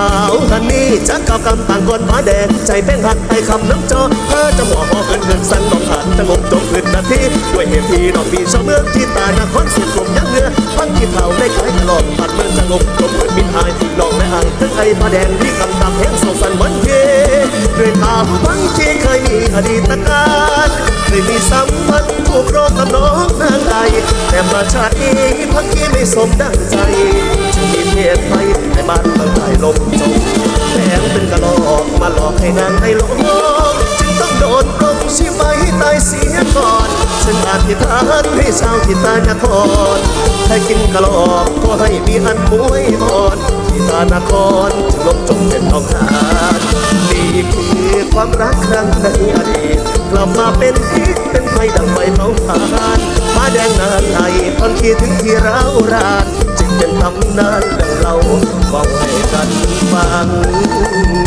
าวฮันนี่จักกับกำต่างคนผาแดง ใจเป็นหักไอคำน้ำจอเธอจะหัวหอเอินเอินสั่นต้องขาดจะงบจงขึ้นนาทีด้วยเหตุที่ดอกปีชาวเมืองที่ตายนครสุดกลมยังเรือพังที่เท่าได้ขายตลอดผัดเมืองจะงบจงขึ้นบินอายลองแม่อ่างถึงไอ้ผาแดงที่กำต่างแห้งสงสันวันเทด้วยตาพังที่เคยมีอดีตการเคยมีสัมพันธ์ผูกโรคกับน้องนางไอแต่มาชาตินี้พังที่ไม่สมดังใจจะมีเพศไท มาหลอกให้นางให้หลงจึงต้องโดนปลงชีวิตให้ตายเสียก่อนฉันอาธิษฐานให้ชาวที่ตานครให้กินกระลอกก็ให้มีอันมวยพรที่ตานครจะลบจมเป็นทองคำนี่คือความรักครั้งในอดีตกลับมาเป็นพิษเป็นไฟดังไฟเผาผลาญผ้าแดงนานไอนคิดถึงที่เรารานจึงเป็นตำนานดังเราบอกให้กันฟัง